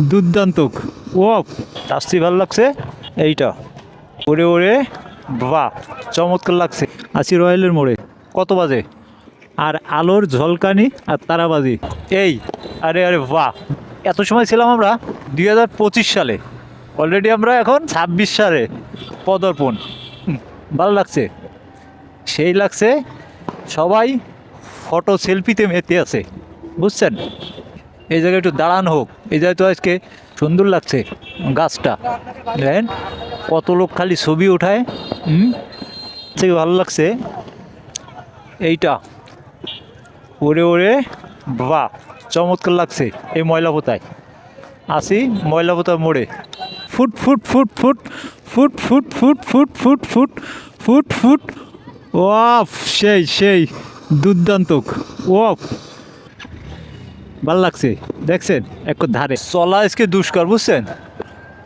দুর্দান্ত ও টাস্তি ভালো লাগছে? এইটা। ওরে ওরে বাহ চমৎকার লাগছে। আছি রয়্যালের মোড়ে। কত বাজে? আর আলোর ঝলকানি আর তারাবাজি। এই আরে আরে বাহ এত সময় ছিলাম আমরা? দুই হাজার পঁচিশ সালে। অলরেডি আমরা এখন ছাব্বিশ সালে। পদার্পণ। ভালো লাগছে। সেই লাগছে সবাই ফটো সেলফিতে মেতে আছে। বুঝছেন? এই জায়গায় একটু দাঁড়ান হোক এই জায়গায় তো আজকে সুন্দর লাগছে গাছটা দেখেন কত লোক খালি ছবি ওঠায় হুম ভালো লাগছে এইটা ওরে ওরে বা চমৎকার লাগছে এই ময়লা পোতায় আসি ময়লা মোড়ে ফুট ফুট ফুট ফুট ফুট ফুট ফুট ফুট ফুট ফুট ফুট ফুট ওয়াফ সেই সেই দুর্দান্ত ওয়াফ ভালো লাগছে দেখছেন এক ধারে। চলা আজকে দুষ্কর বুঝছেন?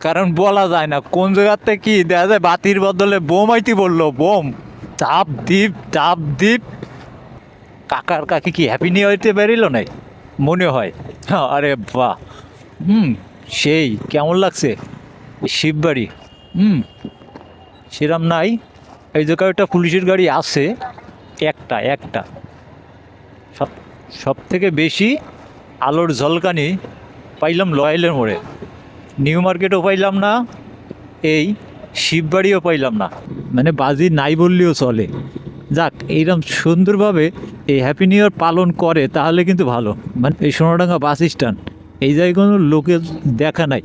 কারণ বলা যায় না কোন জায়গাতে কি দেখা যায় বাতির বদলে বোম আইতি বলল বোম। চাপ দ্বীপ চাপ দ্বীপ কাকার কাকি কি হ্যাপি নিউ ইয়ারতে বেরিল নাই? মনে হয়। হ্যাঁ, আরে বাহ। হুম সেই কেমন লাগছে? শিববাড়ি হুম সেরম নাই। এই জায়গায় একটা পুলিশের গাড়ি আছে একটা একটা। সব সব থেকে বেশি আলোর ঝলকানি পাইলাম লয়েলের মোড়ে। নিউ মার্কেটও পাইলাম না, এই শিববাড়িও পাইলাম না। মানে বাজি নাই বললেও চলে। যাক এইরকম সুন্দরভাবে এই হ্যাপি নিউ ইয়ার পালন করে, তাহলে কিন্তু ভালো। মানে এই সোনাডাঙ্গা বাস স্ট্যান্ড, এই জায়গায় কোনো লোকের দেখা নাই।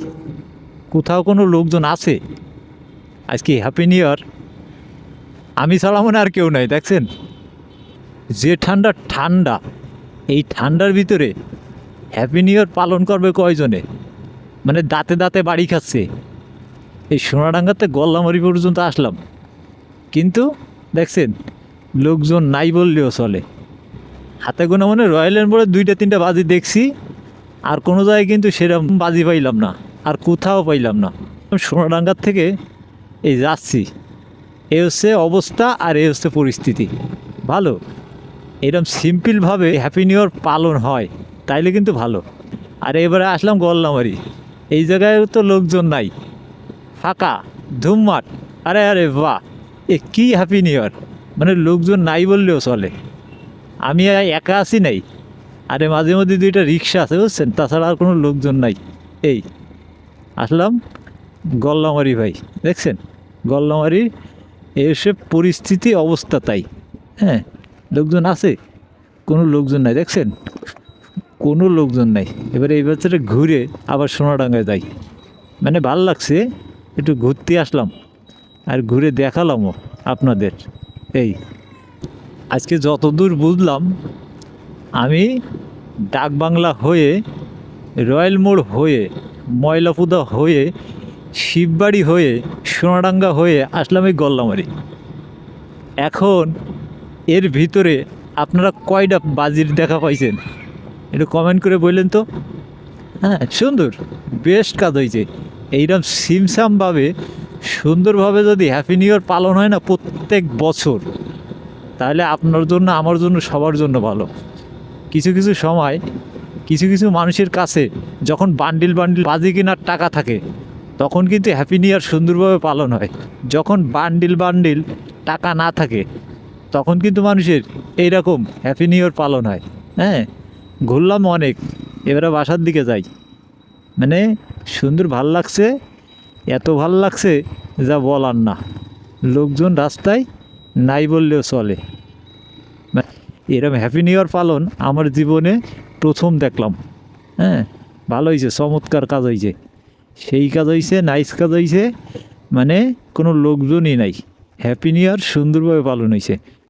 কোথাও কোনো লোকজন আছে? আজকে হ্যাপি নিউ ইয়ার আমি ছাড়া মনে আর কেউ নাই, দেখছেন? যে ঠান্ডা ঠান্ডা, এই ঠান্ডার ভিতরে হ্যাপি নিউ ইয়ার পালন করবে কয়জনে? মানে দাঁতে দাঁতে বাড়ি খাচ্ছে। এই সোনাডাঙ্গাতে গল্লামারি পর্যন্ত আসলাম। কিন্তু দেখছেন, লোকজন নাই বললেও চলে। হাতে গোনা মানে রয়্যাল এনফোর্ডের দুইটা, তিনটা বাজি দেখছি, আর কোনো জায়গায় কিন্তু সেরকম বাজি পাইলাম না, আর কোথাও পাইলাম না। সোনাডাঙ্গার থেকে এই যাচ্ছি। এ হচ্ছে অবস্থা আর এ হচ্ছে পরিস্থিতি। ভালো? এরকম সিম্পলভাবে হ্যাপি নিউ ইয়ার পালন হয়। তাইলে কিন্তু ভালো। আর এবারে আসলাম গল্লামারি এই জায়গায় তো লোকজন নাই। ফাঁকা ধুমমাট আরে আরে, বাহ! এ কী হ্যাপি নিউ ইয়ার মানে লোকজন নাই বললেও চলে। আমি একা আছি নাই। আরে, মাঝে মধ্যে দুইটা রিক্সা আছে, বুঝছেন? তাছাড়া আর কোনো লোকজন নাই। এই, আসলাম গল্লামারি ভাই, দেখছেন? গল্লামারি এসে পরিস্থিতি, অবস্থা তাই। হ্যাঁ লোকজন আছে, কোনো লোকজন নাই, দেখছেন? কোনো লোকজন নাই। এবারে এই বছরে ঘুরে আবার সোনাডাঙ্গায় যাই। মানে ভালো লাগছে, একটু ঘুরতে আসলাম আর ঘুরে দেখালামও আপনাদের। এই, আজকে যতদূর বুঝলাম, আমি ডাকবাংলা হয়ে, রয়্যাল মোড় হয়ে, ময়লাপুদা হয়ে, শিববাড়ি হয়ে, সোনাডাঙ্গা হয়ে আসলাম এই গল্লামারি। এখন এর ভিতরে আপনারা কয়টা বাজির দেখা পাইছেন? একটু কমেন্ট করে বললেন তো। হ্যাঁ সুন্দর বেস্ট কাজ হয়েছে। এইরকম সিমসামভাবে সুন্দরভাবে যদি হ্যাপি নিউ ইয়ার পালন হয় না প্রত্যেক বছর, তাহলে আপনার জন্য, আমার জন্য, সবার জন্য ভালো। কিছু কিছু সময়, কিছু কিছু মানুষের কাছে যখন বান্ডিল বান্ডিল বাজি কেনার টাকা থাকে, তখন কিন্তু হ্যাপি নিউ ইয়ার সুন্দরভাবে পালন হয়। যখন বান্ডিল বান্ডিল টাকা না থাকে, তখন কিন্তু মানুষের এইরকম হ্যাপি নিউ ইয়ার পালন হয়। হ্যাঁ ঘুরলাম অনেক, এবারে বাসার দিকে যাই। মানে সুন্দর ভালো লাগছে, এত ভালো লাগছে যা বলার না। লোকজন রাস্তায় নাই বললেও চলে। মানে এরকম হ্যাপি নিউ ইয়ার পালন আমার জীবনে প্রথম দেখলাম। হ্যাঁ ভালো হয়েছে চমৎকার কাজ হয়েছে সেই কাজ হয়েছে নাইস কাজ হয়েছে মানে কোনো লোকজনই নাই। হ্যাপি নিউ ইয়ার সুন্দরভাবে পালন হয়েছে